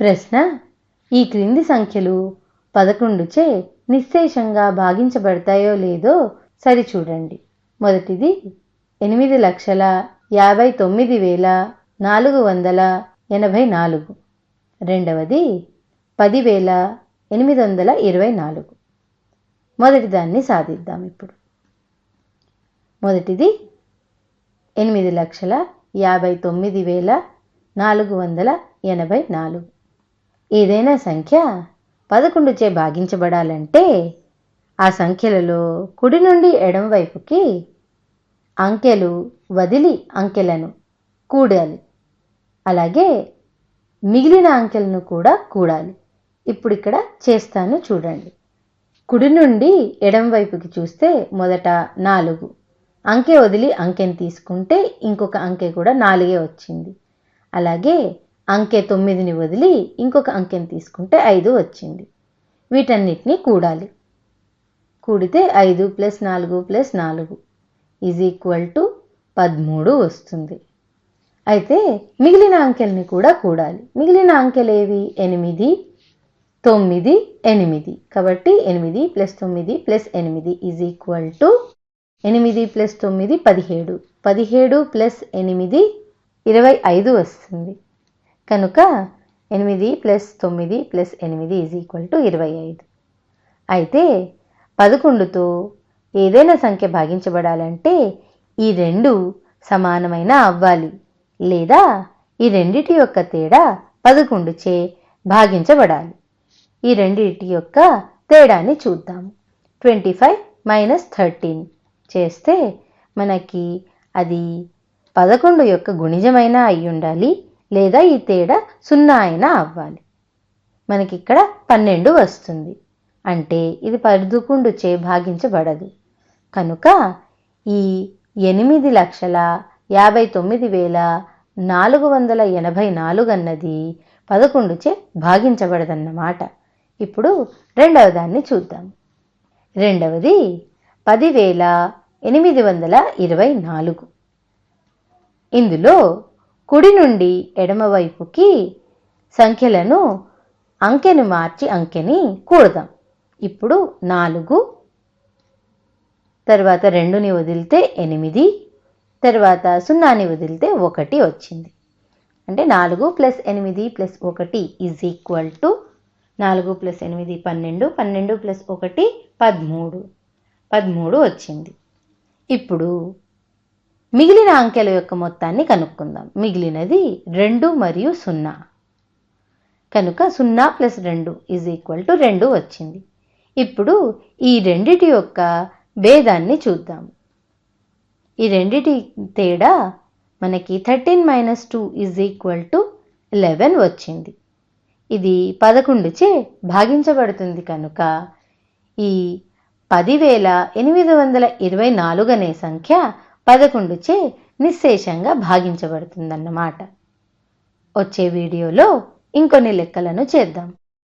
ప్రశ్న ఈ క్రింది సంఖ్యలు పదకొండుచే నిశ్శేషంగా భాగించబడతాయో లేదో సరిచూడండి. మొదటిది ఎనిమిది లక్షల యాభై తొమ్మిది వేల నాలుగు వందల ఎనభై నాలుగు. రెండవది పదివేల ఎనిమిది వందల ఇరవై నాలుగు. మొదటిదాన్ని సాధిద్దాం ఇప్పుడు. మొదటిది ఎనిమిది లక్షల యాభై తొమ్మిది వేల నాలుగు వందల ఎనభై నాలుగు. ఏదైనా సంఖ్య పదకొండుచే భాగించబడాలంటే ఆ సంఖ్యలలో కుడి నుండి ఎడమ వైపుకి అంకెలు వదిలి అంకెలను కూడాలి. అలాగే మిగిలిన అంకెలను కూడా కూడాలి. ఇప్పుడు ఇక్కడ చేస్తాను చూడండి. కుడి నుండి ఎడమ వైపుకి చూస్తే మొదట నాలుగు. అంకె వదిలి అంకెని తీసుకుంటే ఇంకొక అంకె కూడా నాలుగే వచ్చింది. అలాగే అంకె తొమ్మిదిని వదిలి ఇంకొక అంకెని తీసుకుంటే ఐదు వచ్చింది. వీటన్నిటినీ కూడాలి. కూడితే ఐదు ప్లస్ నాలుగు ప్లస్ నాలుగు ఈజ్ ఈక్వల్ టు పదమూడు వస్తుంది. అయితే మిగిలిన అంకెల్ని కూడా కూడాలి. మిగిలిన అంకెలు ఏవి ఎనిమిది తొమ్మిది ఎనిమిది. కాబట్టి ఎనిమిది ప్లస్ తొమ్మిది ప్లస్ ఎనిమిది ఈజ్ ఈక్వల్ టు ఎనిమిది ప్లస్ తొమ్మిది పదిహేడు. పదిహేడు ప్లస్ ఎనిమిది ఇరవై ఐదు వస్తుంది. కనుక ఎనిమిది ప్లస్ తొమ్మిది ప్లస్ ఎనిమిది ఈజ్ ఈక్వల్ టు ఇరవై ఐదు. అయితే పదకొండుతో ఏదైనా సంఖ్య భాగించబడాలంటే ఈ రెండు సమానమైన అవ్వాలి. లేదా ఈ రెండిటి యొక్క తేడా పదకొండుచే భాగించబడాలి. ఈ రెండిటి యొక్క తేడాని చూద్దాం. ట్వంటీ ఫైవ్ మైనస్ థర్టీన్ చేస్తే మనకి అది పదకొండు యొక్క గుణిజమైనా అయి ఉండాలి లేదా ఈ తేడా సున్నా అయినా అవ్వాలి. మనకి ఇక్కడ పన్నెండు వస్తుంది. అంటే ఇది పదకొండుచే భాగించబడదు. కనుక ఈ ఎనిమిది లక్షల యాభై తొమ్మిది వేల నాలుగు వందల ఎనభై నాలుగు అన్నది పదకొండుచే భాగించబడదన్నమాట. ఇప్పుడు రెండవ దాన్ని చూద్దాం. రెండవది పదివేల ఎనిమిది వందల ఇరవై నాలుగు. ఇందులో కుడి నుండి ఎడమవైపుకి సంఖ్యలను అంకెను మార్చి అంకెని కూడదాం. ఇప్పుడు నాలుగు తర్వాత రెండుని వదిలితే ఎనిమిది తర్వాత సున్నాని వదిలితే ఒకటి వచ్చింది. అంటే నాలుగు ప్లస్ ఎనిమిది ప్లస్ ఒకటి ఈజ్ ఈక్వల్ టు నాలుగు ప్లస్ ఎనిమిది పన్నెండు పన్నెండు ప్లస్ ఒకటి పదమూడు పదమూడు వచ్చింది. ఇప్పుడు మిగిలిన అంకెల యొక్క మొత్తాన్ని కనుక్కుందాం. మిగిలినది రెండు మరియు సున్నా. కనుక సున్నా ప్లస్ రెండు ఈజ్ ఈక్వల్ టు రెండు వచ్చింది. ఇప్పుడు ఈ రెండిటి యొక్క భేదాన్ని చూద్దాం. ఈ రెండిటి తేడా మనకి thirteen minus two is equal to eleven వచ్చింది. ఇది పదకొండుచే భాగించబడుతుంది కనుక ఈ పదివేల ఎనిమిది వందల ఇరవై నాలుగు అనే సంఖ్య పదకొండుచే నిశ్శేషంగా భాగించబడుతుందన్నమాట. వచ్చే వీడియోలో ఇంకొన్ని లెక్కలను చేద్దాం.